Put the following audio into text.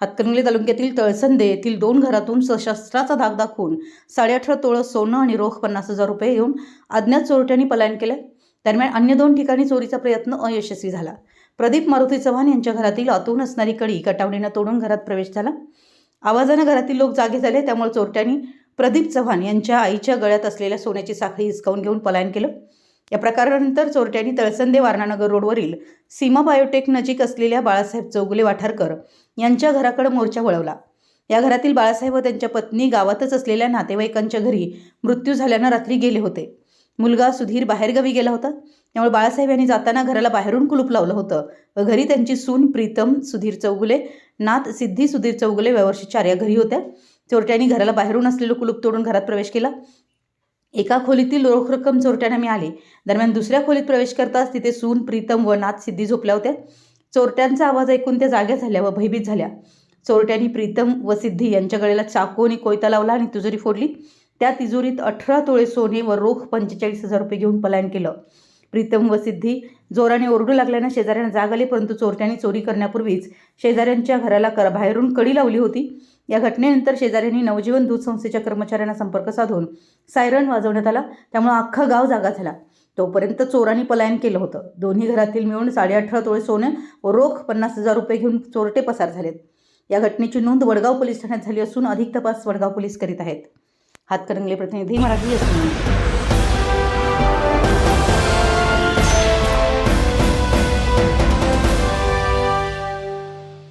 हातकणंगले तालुक्यातील तळसंदे येथील दोन घरातून सशस्त्राचा धाक दाखवून साडेअठरा तोळं सोनं आणि रोख पन्नास हजार रुपये घेऊन अज्ञात चोरट्यांनी पलायन केले. दरम्यान अन्य दोन ठिकाणी चोरीचा प्रयत्न अयशस्वी झाला. प्रदीप मारुती चव्हाण यांच्या घरातील आतून असणारी कडी कटावणीनं तोडून घरात प्रवेश झाला. आवाजानं घरातील लोक जागे झाले त्यामुळे चोरट्यांनी प्रदीप चव्हाण यांच्या आईच्या गळ्यात असलेल्या सोन्याची साखळी हिसकावून घेऊन पलायन केलं. या प्रकारानंतर चोरट्यांनी तळसंदे वारणानगर रोडवरील सीमा बायोटेक नजीक असलेल्या बाळासाहेब चौगुले वाठारकर यांच्या घराकडे मोर्चा वळवला. या घरातील बाळासाहेब व त्यांच्या पत्नी गावातच असलेल्या नातेवाईकांच्या घरी मृत्यू झाल्यानं रात्री गेले होते. मुलगा सुधीर बाहेरगावी गेला होता. त्यामुळे बाळासाहेब यांनी जाताना घराला बाहेरून कुलूप लावलं होतं व घरी त्यांची सून प्रीतम सुधीर चौगुले नात सिद्धी सुधीर चौगुले व्यवर्ष चार या घरी होत्या. चोरट्यांनी घराला बाहेरून असलेलं कुलूप तोडून घरात प्रवेश केला. एका खोलीतील रोख रक्कम चोरट्याने मिळाली. दरम्यान दुसऱ्या खोलीत प्रवेश करताच तिथे सून प्रीतम व नाथ सिद्धी झोपल्या होत्या. चोरट्यांचा आवाज ऐकून त्या जाग्या झाल्या व भयभीत झाल्या. चोरट्यांनी प्रीतम व सिद्धी यांच्या गळ्याला चाकू आणि कोयता लावला आणि तिजोरी फोडली. त्या तिजोरीत अठरा तोळे सोने व रोख पंचेचाळीस हजार रुपये घेऊन पलायन केलं. प्रीतम व सिद्धी जोराने ओरडू लागल्यानं शेजाऱ्यांना जाग आली परंतु चोरट्यांनी चोरी करण्यापूर्वीच शेजाऱ्यांच्या घराला कर बाहेरून कडी लावली होती. या घटनेनंतर शेजाऱ्यांनी नवजीवन दूध संस्थेच्या कर्मचाऱ्यांना संपर्क साधून सायरन वाजवण्यात आला. त्यामुळे अख्खा गाव जागा झाला. तोपर्यंत चोरांनी पलायन केलं होतं. दोन्ही घरातील मिळून साडेअठरा तोळे सोने व रोख पन्नास हजार रुपये घेऊन चोरटे पसार झालेत. या घटनेची नोंद वडगाव पोलीस ठाण्यात झाली असून अधिक तपास वडगाव पोलीस करीत आहेत. हातकरंगले प्रतिनिधी मराठी असून